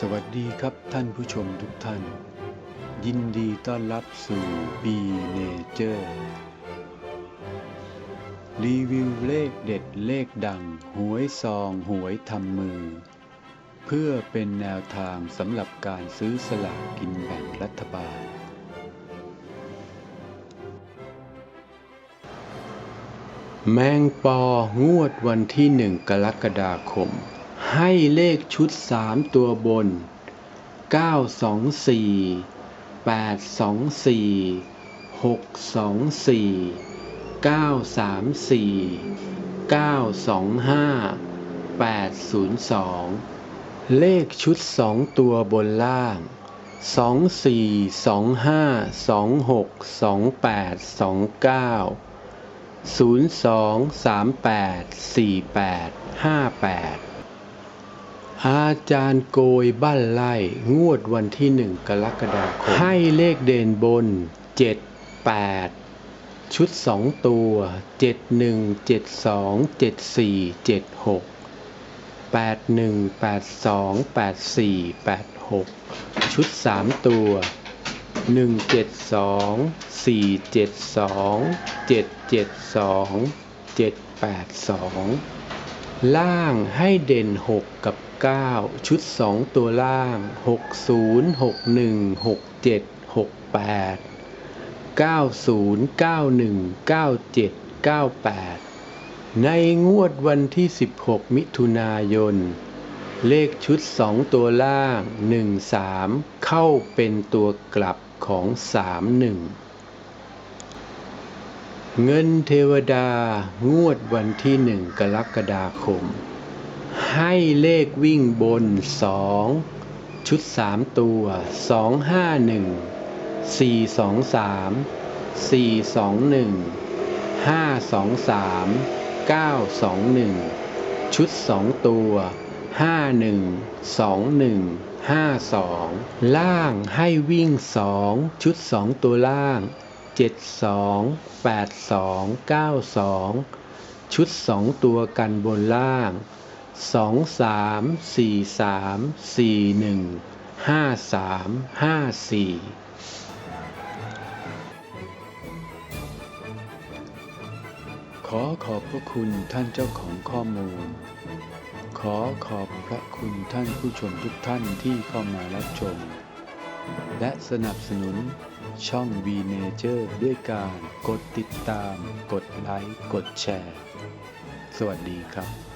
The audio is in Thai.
สวัสดีครับท่านผู้ชมทุกท่าน ยินดีต้อนรับสู่ B Nature รีวิวเลขเด็ดเลขดัง หวยซองหวยทำมือ เพื่อเป็นแนวทางสำหรับการซื้อสลากกินแบ่งรัฐบาล แมงปองวดวันที่หนึ่งกรกฎาคม ให้เลขชุดสามตัวบน 924 824 624 934 925 802 เลขชุดสองตัวบนล่าง 24 25 26 28 29 02 38 48 58 อาจารย์โกยบ้านไล่งวดวันที่หนึ่งกรกฎาคม ให้เลขเด่นบน 7 8 ชุด 2 ตัว 71 72 74 76 81 82 84 86 ชุด 3 ตัว 1 7 2 4 7 2 7 7 2 7 8 2 ล่างให้เด่น 6 กับ 9 ชุด 2 ตัวล่าง 60 61 67 68 90 91 97 98 ในงวดวันที่ 16 มิถุนายน เลขชุด 2 ตัวล่าง 13 เข้าเป็นตัวกลับของ 31 เงินเทวดางวดวันที่หนึ่งกรกฎาคม ให้เลขวิ่งบนสองชุดสามตัวสองห้าหนึ่งสี่สองสามสี่สองหนึ่งห้าสองสามเก้าสองหนึ่งชุดสองตัวห้าหนึ่งสองหนึ่งห้าสองล่างให้วิ่งสองชุดสองตัวล่าง เจ็ดสองแปดสองเก้าสองชุดสองตัวกันบนล่างสองสามสี่สามสี่หนึ่งห้าสามห้าสี่ขอขอบพระคุณท่านเจ้าของข้อมูล ขอขอบพระคุณท่านผู้ชมทุกท่านที่เข้ามารับชม และสนับสนุน ช่อง V Nature ด้วยการกดติดตาม กดไลค์ กดแชร์ สวัสดีครับ